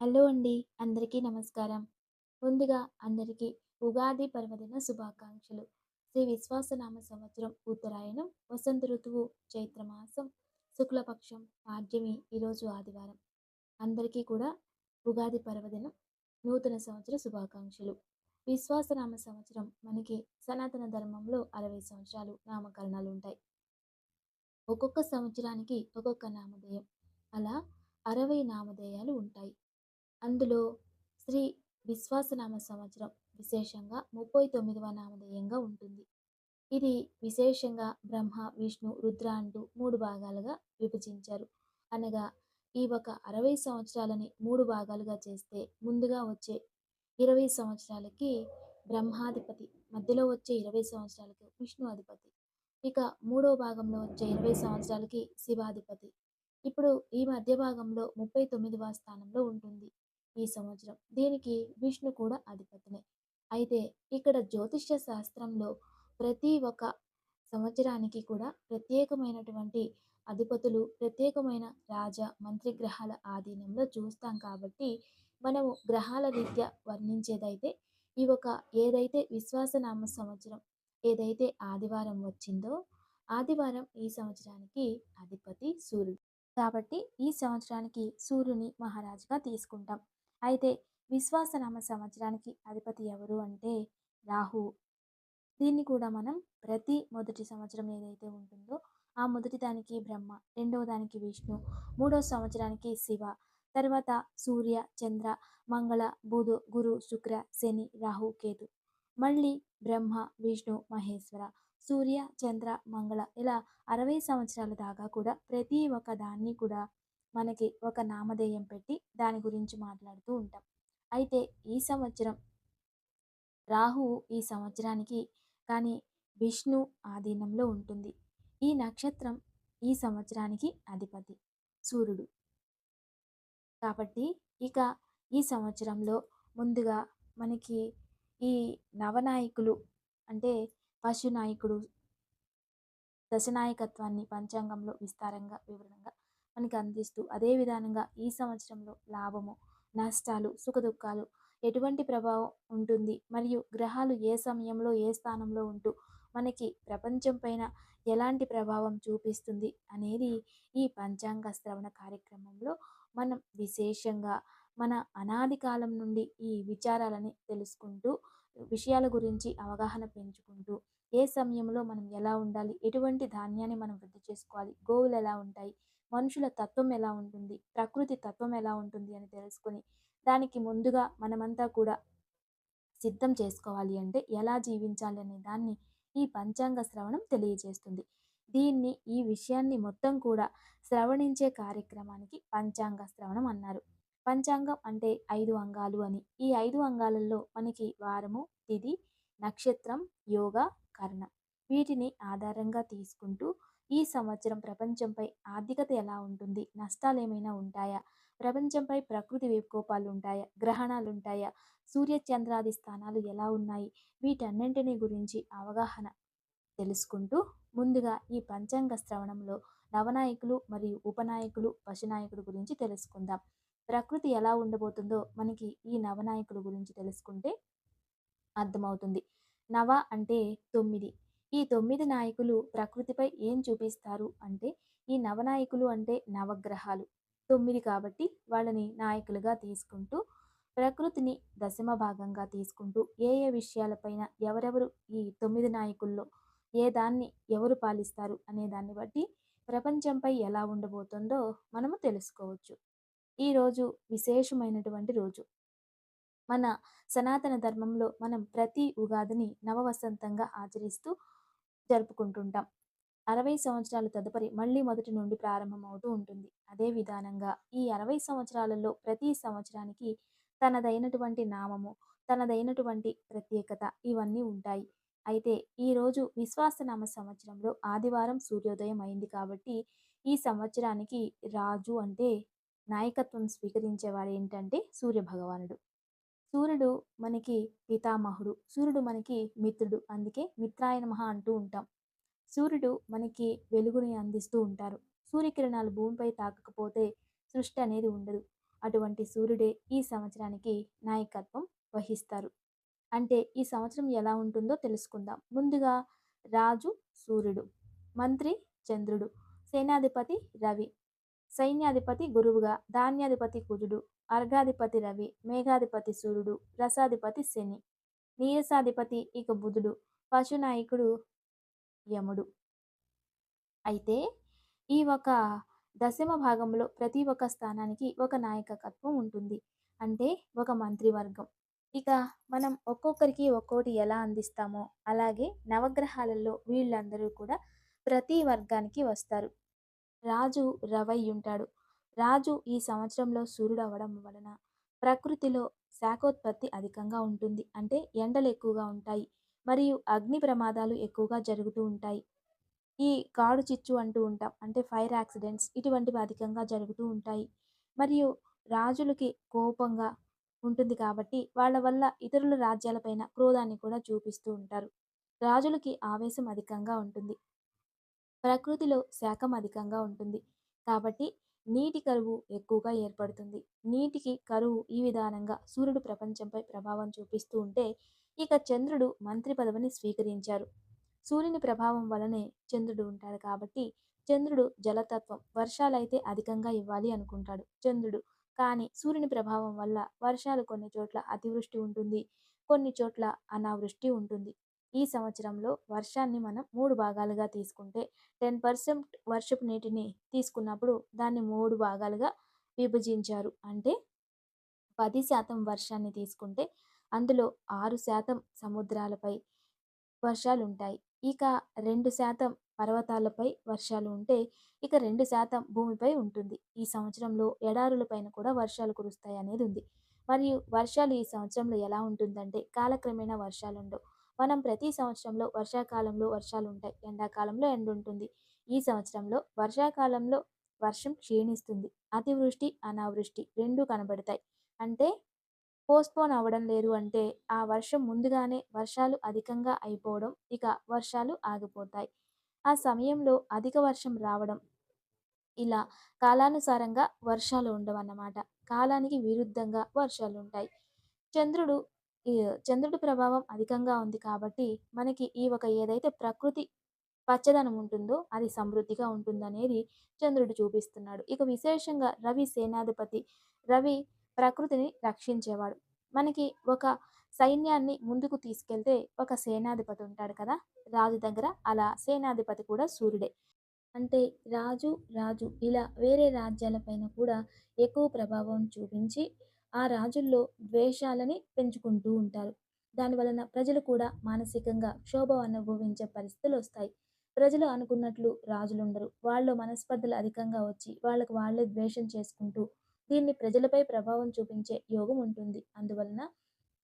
Hello అండి అందరికీ నమస్కారం. ముందుగా అందరికీ ఉగాది పర్వదిన శుభాకాంక్షలు. శ్రీ విశ్వాసనామ సంవత్సరం ఉత్తరాయణం వసంత ఋతువు చైత్రమాసం శుక్లపక్షం పాడ్యమి ఈరోజు ఆదివారం. అందరికీ కూడా ఉగాది పర్వదినం నూతన సంవత్సర శుభాకాంక్షలు. విశ్వాసనామ సంవత్సరం మనకి సనాతన ధర్మంలో అరవై సంవత్సరాలు నామకరణాలు ఉంటాయి ఒక్కొక్క సంవత్సరానికి ఒక్కొక్క నామధేయం. అలా అరవై నామధేయాలు ఉంటాయి. అందులో శ్రీ విశ్వాసనామ సంవత్సరం విశేషంగా ముప్పై తొమ్మిదవ నామధేయంగా ఉంటుంది. ఇది విశేషంగా బ్రహ్మ విష్ణు రుద్ర అంటూ మూడు భాగాలుగా విభజించారు. అనగా ఈ ఒక అరవై సంవత్సరాలని మూడు భాగాలుగా చేస్తే ముందుగా వచ్చే ఇరవై సంవత్సరాలకి బ్రహ్మాధిపతి మధ్యలో వచ్చే ఇరవై సంవత్సరాలకి విష్ణు అధిపతి ఇక మూడో భాగంలో వచ్చే ఇరవై సంవత్సరాలకి శివాధిపతి. ఇప్పుడు ఈ మధ్య భాగంలో ముప్పై తొమ్మిదవ స్థానంలో ఉంటుంది ఈ సంవత్సరం. దీనికి విష్ణు కూడా అధిపతినే. అయితే ఇక్కడ జ్యోతిష్య శాస్త్రంలో ప్రతి ఒక్క సంవత్సరానికి కూడా ప్రత్యేకమైనటువంటి అధిపతులు ప్రత్యేకమైన రాజ మంత్రి గ్రహాల ఆధీనంలో చూస్తాం కాబట్టి మనము గ్రహాల రీత్యా వర్ణించేదైతే ఈ ఒక ఏదైతే విశ్వాసనామ సంవత్సరం ఏదైతే ఆదివారం వచ్చిందో ఆదివారం ఈ సంవత్సరానికి అధిపతి సూర్యుడు. కాబట్టి ఈ సంవత్సరానికి సూర్యుని మహారాజుగా తీసుకుంటాం. అయితే విశ్వాసనామ సంవత్సరానికి అధిపతి ఎవరు అంటే రాహు. దీన్ని కూడా మనం ప్రతి మొదటి సంవత్సరం ఏదైతే ఉంటుందో ఆ మొదటి దానికి బ్రహ్మ రెండవ దానికి విష్ణు మూడో సంవత్సరానికి శివ తర్వాత సూర్య చంద్ర మంగళ బుధు గురు శుక్ర శని రాహు కేతు. మళ్ళీ బ్రహ్మ విష్ణు మహేశ్వర సూర్య చంద్ర మంగళ ఇలా అరవై సంవత్సరాల దాకా కూడా ప్రతి ఒక్క దాన్ని కూడా మనకి ఒక నామధేయం పెట్టి దాని గురించి మాట్లాడుతూ ఉంటాం. అయితే ఈ సంవత్సరం రాహువు ఈ సంవత్సరానికి కానీ విష్ణు ఆధీనంలో ఉంటుంది. ఈ నక్షత్రం ఈ సంవత్సరానికి అధిపతి సూర్యుడు. కాబట్టి ఇక ఈ సంవత్సరంలో ముందుగా మనకి ఈ నవనాయకులు అంటే పశునాయకుడు దశనాయకత్వాన్ని పంచాంగంలో విస్తారంగా వివరంగా మనకి అందిస్తూ అదే విధానంగా ఈ సంవత్సరంలో లాభము నష్టాలు సుఖదుఖాలు ఎటువంటి ప్రభావం ఉంటుంది? మరియు గ్రహాలు ఏ సమయంలో ఏ స్థానంలో ఉంటూ మనకి ప్రపంచం పైన ఎలాంటి ప్రభావం చూపిస్తుంది అనేది ఈ పంచాంగ శ్రవణ కార్యక్రమంలో మనం విశేషంగా మన అనాది కాలం నుండి ఈ విచారాలని తెలుసుకుంటూ విషయాల గురించి అవగాహన పెంచుకుంటూ ఏ సమయంలో మనం ఎలా ఉండాలి ఎటువంటి ధాన్యాన్ని మనం వృద్ధి చేసుకోవాలి గోవులు ఎలా ఉంటాయి మనుషుల తత్వం ఎలా ఉంటుంది ప్రకృతి తత్వం ఎలా ఉంటుంది అని తెలుసుకొని దానికి ముందుగా మనమంతా కూడా సిద్ధం చేసుకోవాలి అంటే ఎలా జీవించాలి అనే దాన్ని ఈ పంచాంగ శ్రవణం తెలియజేస్తుంది. దీన్ని ఈ విషయాన్ని మొత్తం కూడా శ్రవణించే కార్యక్రమానికి పంచాంగ శ్రవణం అన్నారు. పంచాంగం అంటే ఐదు అంగాలు అని. ఈ ఐదు అంగాలలో మనకి వారము తిది నక్షత్రం యోగ కర్ణ. వీటిని ఆధారంగా తీసుకుంటూ ఈ సంవత్సరం ప్రపంచంపై ఆర్థికత ఎలా ఉంటుంది నష్టాలు ఏమైనా ఉంటాయా? ప్రపంచంపై ప్రకృతి వికోపాలు ఉంటాయా? గ్రహణాలు ఉంటాయా సూర్య చంద్రాది స్థానాలు ఎలా ఉన్నాయి? వీటన్నింటినీ గురించి అవగాహన తెలుసుకుంటూ ముందుగా ఈ పంచాంగ శ్రవణంలో నవనాయకులు మరియు ఉపనాయకులు పశునాయకుడు గురించి తెలుసుకుందాం. ప్రకృతి ఎలా ఉండబోతుందో మనకి ఈ నవనాయకుల గురించి తెలుసుకుంటే అర్థమవుతుంది. నవ అంటే తొమ్మిది. ఈ తొమ్మిది నాయకులు ప్రకృతిపై ఏం చూపిస్తారు అంటే ఈ నవనాయకులు అంటే నవగ్రహాలు. తొమ్మిది కాబట్టి వాళ్ళని నాయకులుగా తీసుకుంటూ ప్రకృతిని దశమ భాగంగా తీసుకుంటూ ఏ ఏ విషయాలపైన ఎవరెవరు ఈ తొమ్మిది నాయకుల్లో ఏ దాన్ని ఎవరు పాలిస్తారు అనే దాన్ని బట్టి ప్రపంచంపై ఎలా ఉండబోతుందో మనము తెలుసుకోవచ్చు. ఈరోజు విశేషమైనటువంటి రోజు. మన సనాతన ధర్మంలో మనం ప్రతి ఉగాదిని నవవసంతంగా ఆచరిస్తూ జరుపుకుంటుంటాం. అరవై సంవత్సరాల తదుపరి మళ్ళీ మొదటి నుండి ప్రారంభమవుతూ ఉంటుంది. అదే విధానంగా ఈ అరవై సంవత్సరాలలో ప్రతి సంవత్సరానికి తనదైనటువంటి నామము తనదైనటువంటి ప్రత్యేకత ఇవన్నీ ఉంటాయి. అయితే ఈరోజు విశ్వాసనామ సంవత్సరంలో ఆదివారం సూర్యోదయం అయింది కాబట్టి ఈ సంవత్సరానికి రాజు అంటే నాయకత్వం స్వీకరించేవాడు ఏంటంటే సూర్యభగవానుడు సూర్యుడు మనకి పితామహుడు సూర్యుడు మనకి మిత్రుడు అందుకే మిత్రాయ నమః అంటూ ఉంటాం సూర్యుడు మనకి వెలుగుని అందిస్తూ ఉంటారు. సూర్యకిరణాలు భూమిపై తాకకపోతే సృష్టి అనేది ఉండదు. అటువంటి సూర్యుడే ఈ సంవత్సరానికి నాయకత్వం వహిస్తారు. అంటే ఈ సంవత్సరం ఎలా ఉంటుందో తెలుసుకుందాం. ముందుగా రాజు సూర్యుడు, మంత్రి చంద్రుడు, సేనాధిపతి రవి, సైన్యాధిపతి గురువుగా, ధాన్యాధిపతి కుజుడు, అర్ఘాధిపతి రవి, మేఘాధిపతి సూర్యుడు, రసాధిపతి శని, నీరసాధిపతి ఇక బుధుడు, పశునాయకుడు యముడు. అయితే ఈ ఒక దశమ భాగంలో ప్రతి ఒక్క స్థానానికి ఒక నాయకత్వం ఉంటుంది. అంటే ఒక మంత్రివర్గం. ఇక మనం ఒక్కొక్కరికి ఒక్కోటి ఎలా అందిస్తామో అలాగే నవగ్రహాలలో వీళ్ళందరూ కూడా ప్రతి వర్గానికి వస్తారు. రాజు రవయ్యుంటాడు ఉంటాడు. రాజు ఈ సంవత్సరంలో సూర్యుడు అవ్వడం వలన ప్రకృతిలో శాఖోత్పత్తి అధికంగా ఉంటుంది. అంటే ఎండలు ఎక్కువగా ఉంటాయి. మరియు అగ్ని ప్రమాదాలు ఎక్కువగా జరుగుతూ ఉంటాయి. ఈ కాడు చిచ్చు అంటూ ఉంటాం. అంటే ఫైర్ యాక్సిడెంట్స్ ఇటువంటివి అధికంగా జరుగుతూ ఉంటాయి. మరియు రాజులకి కోపంగా ఉంటుంది కాబట్టి వాళ్ళ వల్ల ఇతరుల రాజ్యాలపైన క్రోధాన్ని కూడా చూపిస్తూ ఉంటారు. రాజులకి ఆవేశం అధికంగా ఉంటుంది. ప్రకృతిలో శాఖం అధికంగా ఉంటుంది. కాబట్టి నీటి కరువు ఎక్కువగా ఏర్పడుతుంది. నీటికి కరువు ఈ విధానంగా సూర్యుడు ప్రపంచంపై ప్రభావం చూపిస్తూ ఉంటే ఇక చంద్రుడు మంత్రి పదవిని స్వీకరించారు. సూర్యుని ప్రభావం వలనే చంద్రుడు ఉంటాడు కాబట్టి చంద్రుడు జలతత్వం వర్షాలైతే అధికంగా ఇవ్వాలి అనుకుంటాడు చంద్రుడు. కానీ సూర్యుని ప్రభావం వల్ల వర్షాలు కొన్ని చోట్ల అతివృష్టి ఉంటుంది. కొన్ని చోట్ల అనావృష్టి ఉంటుంది. ఈ సంవత్సరంలో వర్షాన్ని మనం మూడు భాగాలుగా తీసుకుంటే టెన్ పర్సెంట్ వర్షపు నీటిని తీసుకున్నప్పుడు దాన్ని మూడు భాగాలుగా విభజించారు. అంటే పది శాతం వర్షాన్ని తీసుకుంటే అందులో ఆరు శాతం సముద్రాలపై వర్షాలు ఉంటాయి. ఇక రెండు శాతం పర్వతాలపై వర్షాలు ఉంటే ఇక రెండు శాతం భూమిపై ఉంటుంది. ఈ సంవత్సరంలో ఎడారుల పైన కూడా వర్షాలు కురుస్తాయి అనేది ఉంది. మరియు వర్షాలు ఈ సంవత్సరంలో ఎలా ఉంటుందంటే కాలక్రమేణా వర్షాలు ఉండవు. మనం ప్రతి సంవత్సరంలో వర్షాకాలంలో వర్షాలు ఉంటాయి. ఎండాకాలంలో ఎండ ఉంటుంది. ఈ సంవత్సరంలో వర్షాకాలంలో వర్షం క్షీణిస్తుంది. అతివృష్టి, అనావృష్టి రెండూ కనబడతాయి. అంటే పోస్ట్‌పోన్ అవ్వడం లేదు అంటే ఆ వర్షం ముందుగానే వర్షాలు అధికంగా అయిపోవడం, ఇక వర్షాలు ఆగిపోతాయి. ఆ సమయంలో అధిక వర్షం రావడం. ఇలా కాలానుసారంగా వర్షాలు ఉండవన్నమాట. కాలానికి విరుద్ధంగా వర్షాలు ఉంటాయి చంద్రుడు ఈ చంద్రుడి ప్రభావం అధికంగా ఉంది కాబట్టి మనకి ఈ ఒక ఏదైతే ప్రకృతి పచ్చదనం ఉంటుందో అది సమృద్ధిగా ఉంటుందనేది చంద్రుడు చూపిస్తున్నాడు. ఇక విశేషంగా రవి సేనాధిపతి. రవి ప్రకృతిని రక్షించేవాడు. మనకి ఒక సైన్యాన్ని ముందుకు తీసుకెళ్తే ఒక సేనాధిపతి ఉంటాడు కదా! రాజు దగ్గర అలా సేనాధిపతి కూడా సూర్యుడే. అంటే రాజు, రాజు ఇలా వేరే రాజ్యాలపైన కూడా ఎక్కువ ప్రభావం చూపించి ఆ రాజుల్లో ద్వేషాలని పెంచుకుంటూ ఉంటారు. దానివలన ప్రజలు కూడా మానసికంగా క్షోభ అనుభవించే పరిస్థితులు వస్తాయి ప్రజలు అనుకున్నట్లు రాజులుండరు. వాళ్ళు మనస్పర్ధలు అధికంగా వచ్చి వాళ్ళకు వాళ్ళే ద్వేషం చేసుకుంటూ దీన్ని ప్రజలపై ప్రభావం చూపించే యోగం ఉంటుంది. అందువలన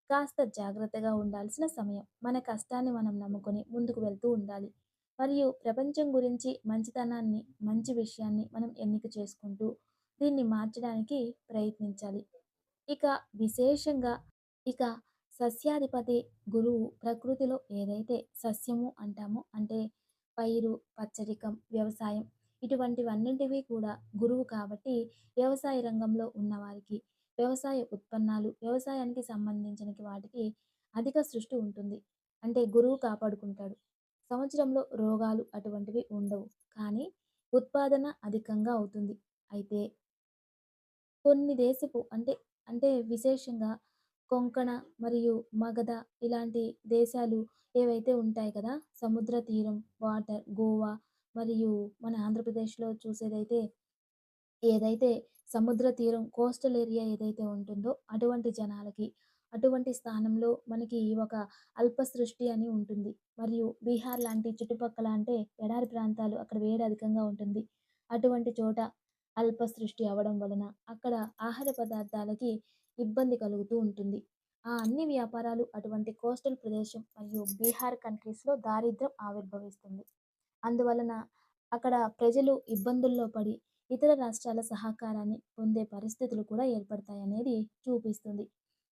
కాస్త జాగ్రత్తగా ఉండాల్సిన సమయం. మన కష్టాన్ని మనం నమ్ముకొని ముందుకు వెళ్తూ ఉండాలి. మరియు ప్రపంచం గురించి మంచితనాన్ని, మంచి విషయాన్ని మనం ఎన్నిక చేసుకుంటూ దీన్ని మార్చడానికి ప్రయత్నించాలి. ఇక విశేషంగా ఇక సస్యాధిపతి గురువు ప్రకృతిలో ఏదైతే సస్యము అంటామో అంటే పైరు, పచ్చడికం, వ్యవసాయం ఇటువంటివన్నింటివి కూడా గురువు కాబట్టి వ్యవసాయ రంగంలో ఉన్నవారికి వ్యవసాయ ఉత్పన్నాలు, వ్యవసాయానికి సంబంధించిన వాటికి అధిక సృష్టి ఉంటుంది. అంటే గురువు కాపాడుకుంటాడు. సంవత్సరంలో రోగాలు అటువంటివి ఉండవు. కానీ ఉత్పాదన అధికంగా అవుతుంది. అయితే కొన్ని దేశపు అంటే అంటే విశేషంగా కొంకణ మరియు మగధ ఇలాంటి దేశాలు ఏవైతే ఉంటాయి కదా! సముద్ర తీరం, వాటర్, గోవా మరియు మన ఆంధ్రప్రదేశ్‌లో చూసేదైతే ఏదైతే సముద్ర తీరం కోస్టల్ ఏరియా ఏదైతే ఉంటుందో అటువంటి జనాలకి, అటువంటి స్థానంలో మనకి ఒక అల్ప సృష్టి అని ఉంటుంది. మరియు బీహార్ లాంటి చుట్టుపక్కల అంటే ఎడారి ప్రాంతాలు అక్కడ వేడి అధికంగా ఉంటుంది. అటువంటి చోట అల్ప సృష్టి అవ్వడం వలన అక్కడ ఆహార పదార్థాలకి ఇబ్బంది కలుగుతూ ఉంటుంది. ఆ అన్ని వ్యాపారాలు అటువంటి కోస్టల్ ప్రదేశం మరియు బీహార్ కంట్రీస్‌లో దారిద్ర్యం ఆవిర్భవిస్తుంది. అందువలన అక్కడ ప్రజలు ఇబ్బందుల్లో పడి ఇతర రాష్ట్రాల సహకారాన్ని పొందే పరిస్థితులు కూడా ఏర్పడతాయనేది చూపిస్తుంది.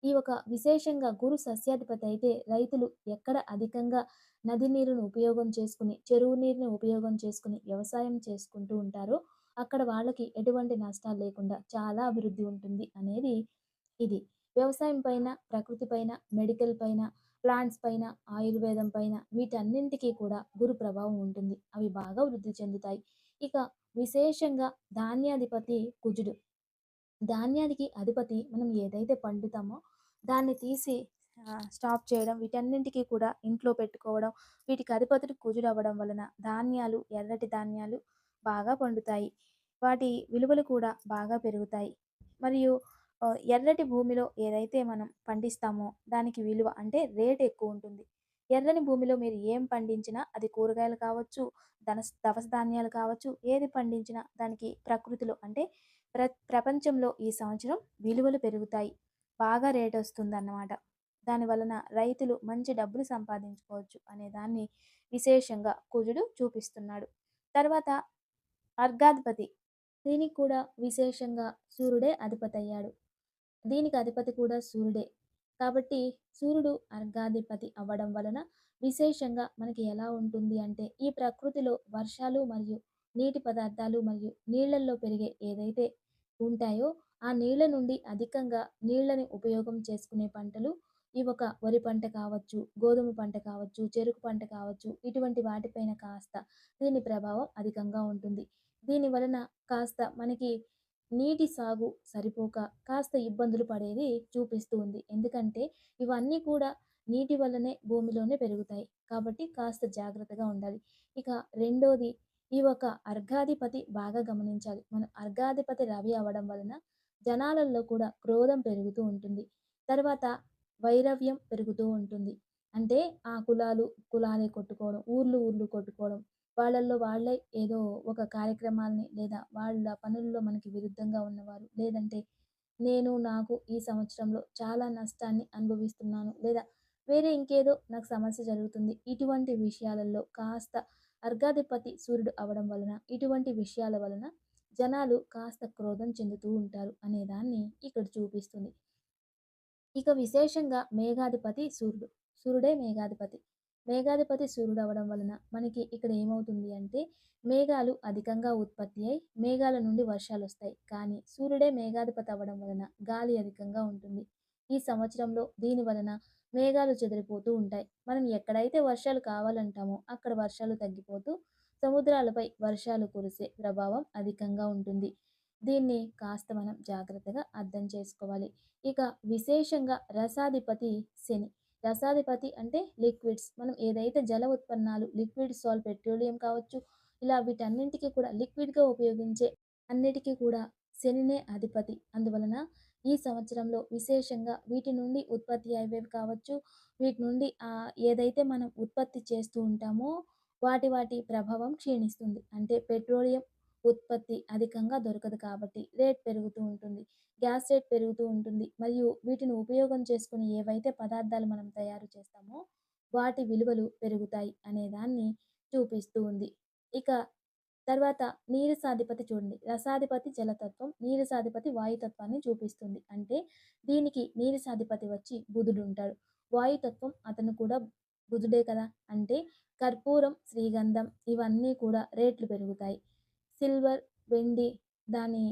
ఈ ఈ ఒక విశేషంగా గురు సస్యాధిపతి అయితే రైతులు ఎక్కడ అధికంగా నది నీరును ఉపయోగం చేసుకుని చెరువు నీరుని ఉపయోగం చేసుకుని వ్యవసాయం చేసుకుంటూ ఉంటారో అక్కడ వాళ్ళకి ఎటువంటి నష్టాలు లేకుండా చాలా అభివృద్ధి ఉంటుంది అనేది ఇది. వ్యవసాయం పైన ప్రకృతి పైన మెడికల్ పైన ప్లాంట్స్ పైన ఆయుర్వేదం పైన వీటన్నింటికీ కూడా గురు ప్రభావం ఉంటుంది. అవి బాగా వృద్ధి చెందుతాయి. ఇక విశేషంగా ధాన్యాధిపతి కుజుడు. ధాన్యానికి అధిపతి మనం ఏదైతే పండుతామో దాన్ని తీసి స్టాప్ చేయడం వీటన్నింటికీ కూడా ఇంట్లో పెట్టుకోవడం వీటికి అధిపతులు కుజుడు అవ్వడం వలన ధాన్యాలు ఎర్రటి ధాన్యాలు బాగా పండుతాయి. వాటి విలువలు కూడా బాగా పెరుగుతాయి. మరియు ఎర్రటి భూమిలో ఏదైతే మనం పండిస్తామో దానికి విలువ అంటే రేట్ ఎక్కువ ఉంటుంది. ఎర్రని భూమిలో మీరు ఏం పండించినా అది కూరగాయలు కావచ్చు ధన దవస ధాన్యాలు కావచ్చు ఏది పండించినా దానికి ప్రకృతిలో అంటే ప్ర ప్రపంచంలో ఈ సంవత్సరం విలువలు పెరుగుతాయి. బాగా రేట్ వస్తుందన్నమాట. దాని వలన రైతులు మంచి డబ్బులు సంపాదించుకోవచ్చు అనే దాన్ని విశేషంగా కుజుడు చూపిస్తున్నాడు. తర్వాత అర్ఘాధిపతి. దీనికి కూడా విశేషంగా సూర్యుడే అధిపతి అయ్యాడు దీనికి అధిపతి కూడా సూర్యుడే. కాబట్టి సూర్యుడు అర్ఘాధిపతి అవ్వడం వలన విశేషంగా మనకి ఎలా ఉంటుంది అంటే ఈ ప్రకృతిలో వర్షాలు మరియు నీటి పదార్థాలు మరియు నీళ్ళల్లో పెరిగే ఏదైతే ఉంటాయో ఆ నీళ్ళ నుండి అధికంగా నీళ్ళని ఉపయోగం చేసుకునే పంటలు ఈ ఒక వరి పంట కావచ్చు గోధుమ పంట కావచ్చు చెరుకు పంట కావచ్చు ఇటువంటి వాటిపైన కాస్త దీని ప్రభావం అధికంగా ఉంటుంది. దీని వలన కాస్త మనకి నీటి సాగు సరిపోక కాస్త ఇబ్బందులు పడేది చూపిస్తూ ఉంది. ఎందుకంటే ఇవన్నీ కూడా నీటి వల్లనే భూమిలోనే పెరుగుతాయి. కాబట్టి కాస్త జాగ్రత్తగా ఉండాలి. ఇక రెండోది ఈ ఒక అర్ఘాధిపతి బాగా గమనించాలి. మనం అర్ఘాధిపతి రవి అవ్వడం వలన జనాలలో కూడా క్రోధం పెరుగుతూ ఉంటుంది. తర్వాత వైరవ్యం పెరుగుతూ ఉంటుంది. అంటే ఆ కులాలు కులాలే కొట్టుకోవడం ఊర్లు ఊర్లు కొట్టుకోవడం వాళ్ళల్లో వాళ్ళే ఏదో ఒక కార్యక్రమాల్ని లేదా వాళ్ళ పనుల్లో మనకి విరుద్ధంగా ఉన్నవారు. లేదంటే నేను నాకు ఈ సంవత్సరంలో చాలా నష్టాన్ని అనుభవిస్తున్నాను లేదా వేరే ఇంకేదో నాకు సమస్య జరుగుతుంది. ఇటువంటి విషయాలలో కాస్త అర్ఘాధిపతి సూర్యుడు అవడం వలన ఇటువంటి విషయాల వలన జనాలు కాస్త క్రోధం చెందుతూ ఉంటారు అనేదాన్ని ఇక్కడ చూపిస్తుంది. ఇక విశేషంగా మేఘాధిపతి సూర్యుడు. సూర్యుడే మేఘాధిపతి. మేఘాధిపతి సూర్యుడు అవ్వడం వలన మనకి ఇక్కడ ఏమవుతుంది అంటే మేఘాలు అధికంగా ఉత్పత్తి అయి మేఘాల నుండి వర్షాలు వస్తాయి. కానీ సూర్యుడే మేఘాధిపతి అవ్వడం వలన గాలి అధికంగా ఉంటుంది. ఈ సంవత్సరంలో దీని వలన మేఘాలు చెదిరిపోతూ ఉంటాయి. మనం ఎక్కడైతే వర్షాలు కావాలంటామో అక్కడ వర్షాలు తగ్గిపోతూ సముద్రాలపై వర్షాలు కురిసే ప్రభావం అధికంగా ఉంటుంది. దీన్ని కాస్త మనం జాగ్రత్తగా అర్థం చేసుకోవాలి. ఇక విశేషంగా రసాధిపతి శని. రసాధిపతి అంటే లిక్విడ్స్. మనం ఏదైతే జల ఉత్పన్నాలు లిక్విడ్ సాల్ పెట్రోలియం కావచ్చు ఇలా వీటన్నింటికి కూడా లిక్విడ్గా ఉపయోగించే అన్నిటికీ కూడా శనినే అధిపతి. అందువలన ఈ సంవత్సరంలో విశేషంగా వీటి నుండి ఉత్పత్తి అయ్యేవి కావచ్చు. వీటి నుండి ఏదైతే మనం ఉత్పత్తి చేస్తూ ఉంటామో వాటి వాటి ప్రభావం క్షీణిస్తుంది. అంటే పెట్రోలియం ఉత్పత్తి అధికంగా దొరకదు కాబట్టి రేట్ పెరుగుతూ ఉంటుంది. గ్యాస్ రేట్ పెరుగుతూ ఉంటుంది. మరియు వీటిని ఉపయోగం చేసుకుని ఏవైతే పదార్థాలు మనం తయారు చేస్తామో వాటి విలువలు పెరుగుతాయి అనే దాన్ని చూపిస్తూ ఉంది. ఇక తర్వాత నీరు సాధిపతి చూడండి. రసాధిపతి జలతత్వం నీరు సాధిపతి వాయుతత్వాన్ని చూపిస్తుంది. అంటే దీనికి నీరు సాధిపతి వచ్చి బుధుడు ఉంటాడు. వాయుతత్వం అతను కూడా బుధుడే కదా. అంటే కర్పూరం శ్రీగంధం ఇవన్నీ కూడా రేట్లు పెరుగుతాయి. సిల్వర్ వెండి దాని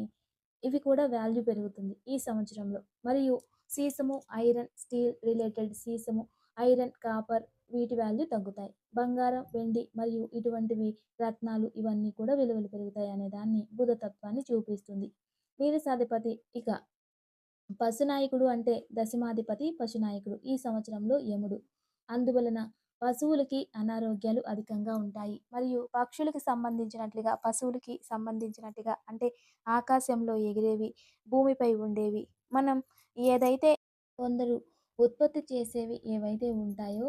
ఇవి కూడా వాల్యూ పెరుగుతుంది ఈ సంవత్సరంలో. మరియు సీసము ఐరన్ స్టీల్ రిలేటెడ్ సీసము ఐరన్ కాపర్ వీటి వాల్యూ తగ్గుతాయి. బంగారం వెండి మరియు ఇటువంటివి రత్నాలు ఇవన్నీ కూడా విలువలు పెరుగుతాయి అనే దాన్ని బుధతత్వాన్ని చూపిస్తుంది. నీరసాధిపతి ఇక పశునాయకుడు అంటే దశమాధిపతి పశునాయకుడు ఈ సంవత్సరంలో యముడు. అందువలన పశువులకి అనారోగ్యాలు అధికంగా ఉంటాయి. మరియు పక్షులకి సంబంధించినట్లుగా పశువులకి సంబంధించినట్టుగా అంటే ఆకాశంలో ఎగిరేవి భూమిపై ఉండేవి. మనం ఏదైతే కొందరు ఉత్పత్తి చేసేవి ఏవైతే ఉంటాయో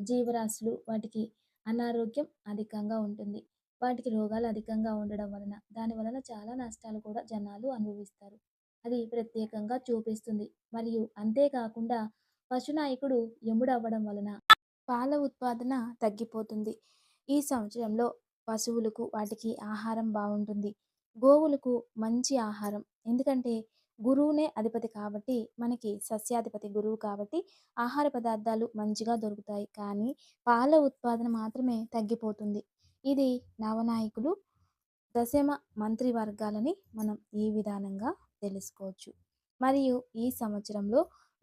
జీవరాశులు వాటికి అనారోగ్యం అధికంగా ఉంటుంది. వాటికి రోగాలు అధికంగా ఉండడం వలన దాని వలన చాలా నష్టాలు కూడా జనాలు అనుభవిస్తారు. అది ప్రత్యేకంగా చూపిస్తుంది. మరియు అంతేకాకుండా పశునాయకుడు యముడు అవ్వడం వలన పాల ఉత్పాదన తగ్గిపోతుంది. ఈ సంవత్సరంలో పశువులకు వాటికి ఆహారం బాగుంటుంది. గోవులకు మంచి ఆహారం. ఎందుకంటే గురువునే అధిపతి కాబట్టి మనకి సస్యాధిపతి గురువు కాబట్టి ఆహార పదార్థాలు మంచిగా దొరుకుతాయి. కానీ పాల ఉత్పాదన మాత్రమే తగ్గిపోతుంది. ఇది నవనాయకులు దశమ మంత్రి వర్గాలని మనం ఈ విధానంగా తెలుసుకోవచ్చు. మరియు ఈ సంవత్సరంలో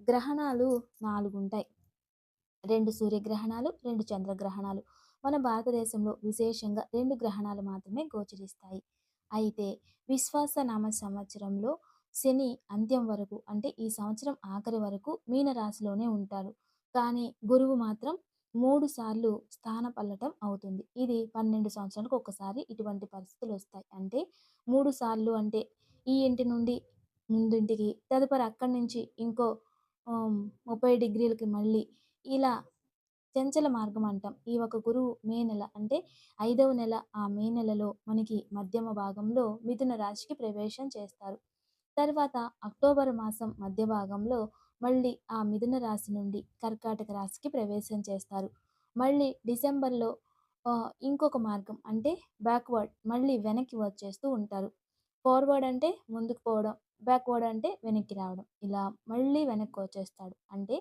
గ్రహణాలు నాలుగు ఉంటాయి రెండు సూర్యగ్రహణాలు రెండు చంద్రగ్రహణాలు. మన భారతదేశంలో విశేషంగా రెండు గ్రహణాలు మాత్రమే గోచరిస్తాయి. అయితే విశ్వాసనామ సంవత్సరంలో శని అంత్యం వరకు అంటే ఈ సంవత్సరం ఆఖరి వరకు మీనరాశిలోనే ఉంటారు కానీ గురువు మాత్రం మూడు సార్లు స్థాన పల్లటం అవుతుంది. ఇది పన్నెండు సంవత్సరాలకు ఒకసారి ఇటువంటి పరిస్థితులు వస్తాయి. అంటే మూడు సార్లు అంటే ఈ ఇంటి నుండి ముందింటికి తదుపరి అక్కడి నుంచి ఇంకో ముప్పై డిగ్రీలకి మళ్ళీ ఇలా చంచల మార్గం అంటాం. ఈ ఒక గురువు మే నెల అంటే ఐదవ నెల ఆ మే నెలలో మనకి మధ్యమ భాగంలో మిథున రాశికి ప్రవేశం చేస్తారు. తర్వాత అక్టోబర్ మాసం మధ్య భాగంలో మళ్ళీ ఆ మిథున రాశి నుండి కర్కాటక రాశికి ప్రవేశం చేస్తారు. మళ్ళీ డిసెంబర్లో ఇంకొక మార్గం అంటే బ్యాక్వర్డ్ మళ్ళీ వెనక్కి వచ్చేస్తూ ఉంటారు. ఫార్వర్డ్ అంటే ముందుకు పోవడం బ్యాక్వర్డ్ అంటే వెనక్కి రావడం ఇలా మళ్ళీ వెనక్కి వచ్చేస్తాడు. అంటే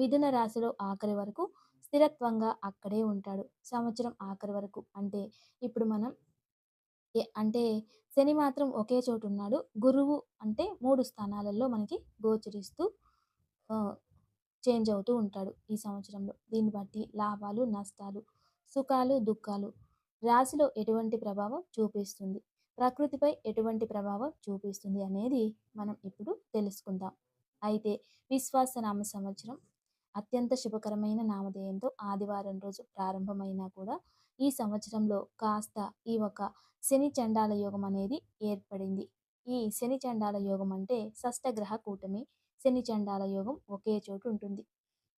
మిథున రాశిలో ఆఖరి వరకు స్థిరత్వంగా అక్కడే ఉంటాడు. సంవత్సరం ఆఖరి వరకు అంటే ఇప్పుడు మనం అంటే శని మాత్రం ఒకే చోటు ఉన్నాడు. గురువు అంటే మూడు స్థానాలలో మనకి గోచరిస్తూ చేంజ్ అవుతూ ఉంటాడు ఈ సంవత్సరంలో. దీన్ని బట్టి లాభాలు నష్టాలు సుఖాలు దుఃఖాలు రాశిలో ఎటువంటి ప్రభావం చూపిస్తుంది? ప్రకృతిపై ఎటువంటి ప్రభావం చూపిస్తుంది అనేది మనం ఇప్పుడు తెలుసుకుందాం. అయితే విశ్వాసనామ సంవత్సరం అత్యంత శుభకరమైన నామధేయంతో ఆదివారం రోజు ప్రారంభమైనా కూడా ఈ సంవత్సరంలో కాస్త ఈ ఒక శని చండాల యోగం అనేది ఏర్పడింది. ఈ శని చండాల యోగం అంటే షష్టగ్రహ కూటమి శని చండాల యోగం ఒకే చోటు ఉంటుంది.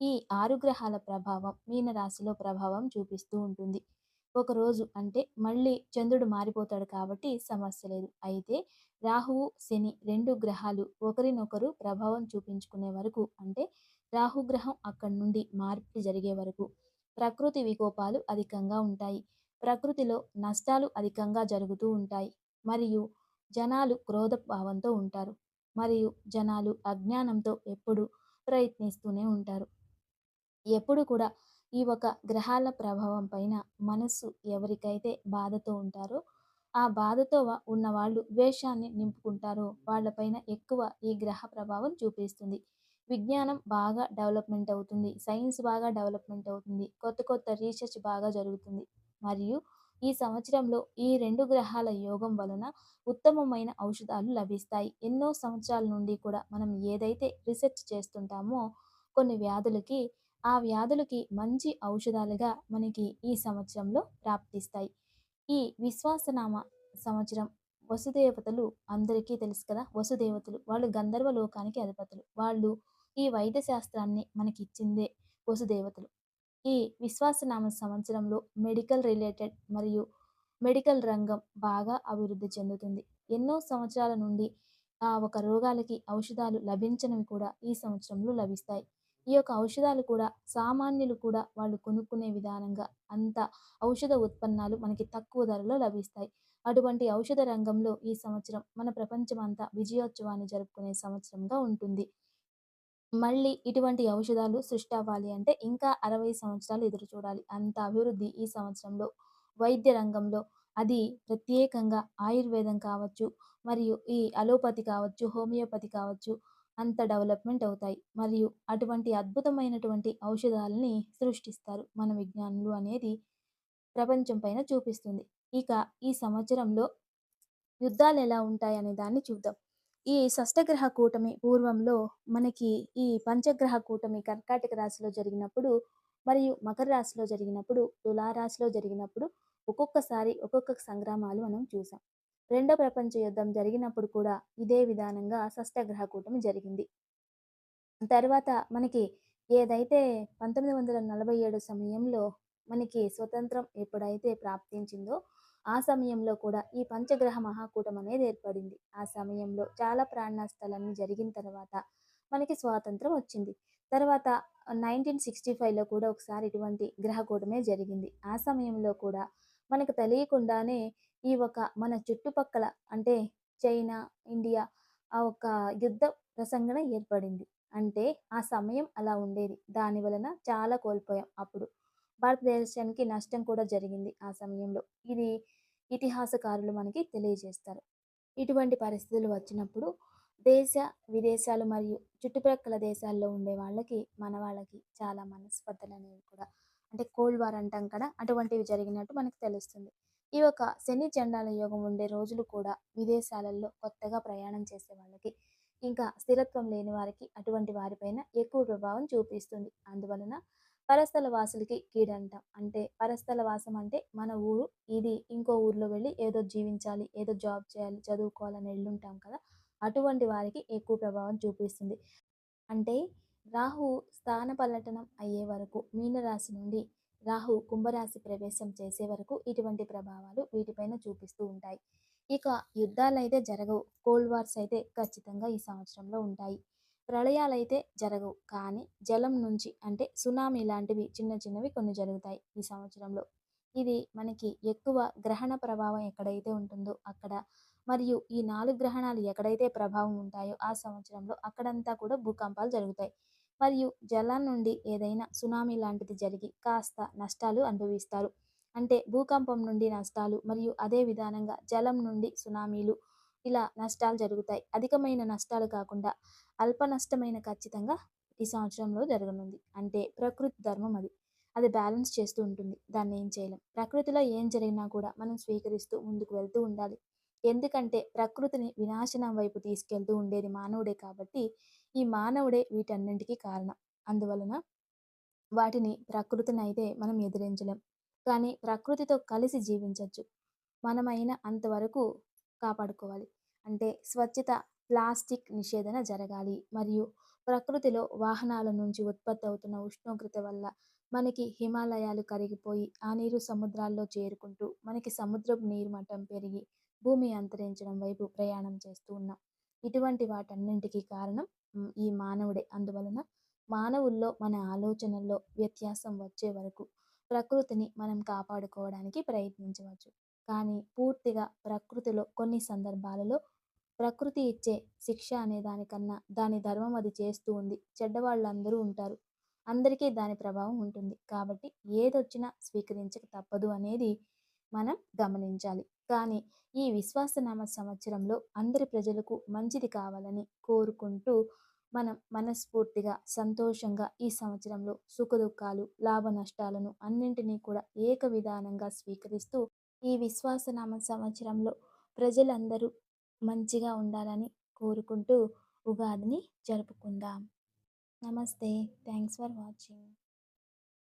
ఈ ఆరు గ్రహాల ప్రభావం మీనరాశిలో ప్రభావం చూపిస్తూ ఉంటుంది. ఒకరోజు అంటే మళ్ళీ చంద్రుడు మారిపోతాడు కాబట్టి సమస్య లేదు. అయితే రాహువు శని రెండు గ్రహాలు ఒకరినొకరు ప్రభావం చూపించుకునే వరకు అంటే రాహుగ్రహం అక్కడి నుండి మార్పిడి జరిగే వరకు ప్రకృతి వికోపాలు అధికంగా ఉంటాయి. ప్రకృతిలో నష్టాలు అధికంగా జరుగుతూ ఉంటాయి. మరియు జనాలు క్రోధ భావంతో ఉంటారు. మరియు జనాలు అజ్ఞానంతో ఎప్పుడు ప్రయత్నిస్తూనే ఉంటారు. ఎప్పుడు కూడా ఈ ఒక గ్రహాల ప్రభావం పైన మనస్సు ఎవరికైతే బాధతో ఉంటారో ఆ బాధతో ఉన్న వాళ్ళు ద్వేషాన్ని నింపుకుంటారో వాళ్ళపైన ఎక్కువ ఈ గ్రహ ప్రభావం చూపిస్తుంది. విజ్ఞానం బాగా డెవలప్మెంట్ అవుతుంది. సైన్స్ బాగా డెవలప్మెంట్ అవుతుంది. కొత్త కొత్త రీసెర్చ్ బాగా జరుగుతుంది. మరియు ఈ సంవత్సరంలో ఈ రెండు గ్రహాల యోగం వలన ఉత్తమమైన ఔషధాలు లభిస్తాయి. ఎన్నో సంవత్సరాల నుండి కూడా మనం ఏదైతే రీసెర్చ్ చేస్తుంటామో కొన్ని వ్యాధులకి ఆ వ్యాధులకి మంచి ఔషధాలుగా మనకి ఈ సంవత్సరంలో ప్రాప్తిస్తాయి. ఈ విశ్వాసనామ సంవత్సరం వసుదేవతలు అందరికీ తెలుసు కదా? వసుదేవతలు వాళ్ళు గంధర్వ లోకానికి అధిపతులు. వాళ్ళు ఈ వైద్య శాస్త్రాన్ని మనకి ఇచ్చిందే వసుదేవతలు. ఈ విశ్వాసనామ సంవత్సరంలో మెడికల్ రిలేటెడ్ మరియు మెడికల్ రంగం బాగా అభివృద్ధి చెందుతుంది. ఎన్నో సంవత్సరాల నుండి ఆ ఒక రోగాలకి ఔషధాలు లభించనివి కూడా ఈ సంవత్సరంలో లభిస్తాయి. ఈ యొక్క ఔషధాలు కూడా సామాన్యులు కూడా వాళ్ళు కొనుక్కునే విధానంగా అంత ఔషధ ఉత్పన్నాలు మనకి తక్కువ ధరలో లభిస్తాయి. అటువంటి ఔషధ రంగంలో ఈ సంవత్సరం మన ప్రపంచం అంతా విజయోత్సవాన్ని జరుపుకునే సంవత్సరంగా ఉంటుంది. మళ్ళీ ఇటువంటి ఔషధాలు సృష్టి అవ్వాలి అంటే ఇంకా అరవై సంవత్సరాలు ఎదురు చూడాలి. అంత అభివృద్ధి ఈ సంవత్సరంలో. వైద్య రంగంలో అది ప్రత్యేకంగా ఆయుర్వేదం కావచ్చు మరియు ఈ అలోపతి కావచ్చు హోమియోపతి కావచ్చు అంత డెవలప్మెంట్ అవుతాయి. మరియు అటువంటి అద్భుతమైనటువంటి ఔషధాలని సృష్టిస్తారు మన విజ్ఞానులు అనేది ప్రపంచం పైన చూపిస్తుంది. ఇక ఈ సంవత్సరంలో యుద్ధాలు ఎలా ఉంటాయి అనే దాన్ని చూద్దాం. ఈ షష్టగ్రహ కూటమి పూర్వంలో మనకి ఈ పంచగ్రహ కూటమి కర్కాటక రాశిలో జరిగినప్పుడు మరియు మకర రాశిలో జరిగినప్పుడు తులారాశిలో జరిగినప్పుడు ఒక్కొక్కసారి ఒక్కొక్క సంగ్రామాలు మనం చూసాం. రెండో ప్రపంచ యుద్ధం జరిగినప్పుడు కూడా ఇదే విధానంగా షష్టగ్రహ కూటమి జరిగింది. తర్వాత మనకి ఏదైతే పంతొమ్మిది వందల నలభై ఏడు సమయంలో మనకి స్వతంత్రం ఎప్పుడైతే ప్రాప్తించిందో ఆ సమయంలో కూడా ఈ పంచగ్రహ మహాకూటం అనేది ఏర్పడింది ఆ సమయంలో చాలా ప్రాణ నష్టాలన్నీ జరిగిన తర్వాత మనకి స్వాతంత్రం వచ్చింది తర్వాత నైన్టీన్ సిక్స్టీ ఫైవ్లో కూడా ఒకసారి ఇటువంటి గ్రహకూటమే జరిగింది ఆ సమయంలో కూడా మనకు తెలియకుండానే ఈ ఒక మన చుట్టుపక్కల అంటే చైనా ఇండియా ఆ ఒక యుద్ధ ప్రసంగన ఏర్పడింది. అంటే ఆ సమయం అలా ఉండేది. దాని వలన చాలా కోల్పోయాం అప్పుడు. భారతదేశానికి నష్టం కూడా జరిగింది ఆ సమయంలో. ఇది ఇతిహాసకారులు మనకి తెలియజేస్తారు. ఇటువంటి పరిస్థితులు వచ్చినప్పుడు దేశ, విదేశాలు మరియు చుట్టుప్రక్కల దేశాల్లో ఉండే వాళ్ళకి, మన వాళ్ళకి చాలా మనస్పర్ధలు అనేవి కూడా అంటే కోల్డ్ వార్ అంటాం కదా! అటువంటివి జరిగినట్టు మనకు తెలుస్తుంది. ఈ యొక్క శని చండాల యోగం ఉండే రోజులు కూడా విదేశాలలో కొత్తగా ప్రయాణం చేసే వాళ్ళకి, ఇంకా స్థిరత్వం లేని వారికి అటువంటి వారిపైన ఎక్కువ ప్రభావం చూపిస్తుంది. అందువలన పరస్థల వాసులకి కీడంట అంటే పరస్థల వాసం అంటే మన ఊరు ఇది ఇంకో ఊర్లో వెళ్ళి ఏదో జీవించాలి, ఏదో జాబ్ చేయాలి, చదువుకోవాలని వెళ్ళుంటాం కదా! అటువంటి వారికి ఎక్కువ ప్రభావం చూపిస్తుంది. అంటే రాహు స్థాన పల్లటనం అయ్యే వరకు మీనరాశి నుండి రాహు కుంభరాశి ప్రవేశం చేసే వరకు ఇటువంటి ప్రభావాలు వీటిపైన చూపిస్తూ ఉంటాయి. ఇక యుద్ధాలు అయితే జరగవు. కోల్డ్ వార్స్ అయితే ఖచ్చితంగా ఈ సంవత్సరంలో ఉంటాయి. ప్రళయాలైతే జరగవు. కానీ జలం నుంచి అంటే సునామీ లాంటివి చిన్న చిన్నవి కొన్ని జరుగుతాయి ఈ సంవత్సరంలో. ఇది మనకి ఎక్కువ గ్రహణ ప్రభావం ఎక్కడైతే ఉంటుందో అక్కడ మరియు ఈ నాలుగు గ్రహణాలు ఎక్కడైతే ప్రభావం ఉంటాయో ఆ సంవత్సరంలో అక్కడంతా కూడా భూకంపాలు జరుగుతాయి. మరియు జలం నుండి ఏదైనా సునామీ లాంటిది జరిగి కాస్త నష్టాలు అనుభవిస్తారు. అంటే భూకంపం నుండి నష్టాలు మరియు అదే విధానంగా జలం నుండి సునామీలు ఇలా నష్టాలు జరుగుతాయి. అధికమైన నష్టాలు కాకుండా అల్ప నష్టమైన ఖచ్చితంగా ఈ సంవత్సరంలో జరగనుంది. అంటే ప్రకృతి ధర్మం అది. అది బ్యాలెన్స్ చేస్తూ ఉంటుంది. దాన్ని ఏం చేయలేం. ప్రకృతిలో ఏం జరిగినా కూడా మనం స్వీకరిస్తూ ముందుకు వెళ్తూ ఉండాలి. ఎందుకంటే ప్రకృతిని వినాశనం వైపు తీసుకెళ్తూ ఉండేది మానవుడే కాబట్టి ఈ మానవుడే వీటన్నింటికి కారణం. అందువలన వాటిని ప్రకృతిని అయితే మనం ఎదిరించలేం. కానీ ప్రకృతితో కలిసి జీవించవచ్చు మనమైన అంతవరకు కాపాడుకోవాలి. అంటే స్వచ్ఛత, ప్లాస్టిక్ నిషేధన జరగాలి. మరియు ప్రకృతిలో వాహనాల నుంచి ఉత్పత్తి అవుతున్న ఉష్ణోగ్రత వల్ల మనకి హిమాలయాలు కరిగిపోయి ఆ నీరు సముద్రాల్లో చేరుకుంటూ మనకి సముద్రపు నీరు మట్టం పెరిగి భూమి అంతరించడం వైపు ప్రయాణం చేస్తూ ఉన్నాం. ఇటువంటి వాటన్నింటికి కారణం ఈ మానవుడే. అందువలన మానవుల్లో మన ఆలోచనల్లో వ్యత్యాసం వచ్చే వరకు ప్రకృతిని మనం కాపాడుకోవడానికి ప్రయత్నించవచ్చు. కానీ పూర్తిగా ప్రకృతిలో కొన్ని సందర్భాలలో ప్రకృతి ఇచ్చే శిక్ష అనే దానికన్నా దాని ధర్మం అది చేస్తూ ఉంది. చెడ్డవాళ్ళందరూ ఉంటారు. అందరికీ దాని ప్రభావం ఉంటుంది. కాబట్టి ఏదొచ్చినా స్వీకరించక తప్పదు అనేది మనం గమనించాలి. కానీ ఈ విశ్వాసనామ సంవత్సరంలో అందరి ప్రజలకు మంచిది కావాలని కోరుకుంటూ మనం మనస్ఫూర్తిగా సంతోషంగా ఈ సంవత్సరంలో సుఖదుఖాలు లాభ నష్టాలను అన్నింటినీ కూడా ఏక విధానంగా స్వీకరిస్తూ ఈ విశ్వాసనామ సంవత్సరంలో ప్రజలందరూ మంచిగా ఉండాలని కోరుకుంటూ ఉగాదిని జరుపుకుందాం. నమస్తే. Thanks for watching.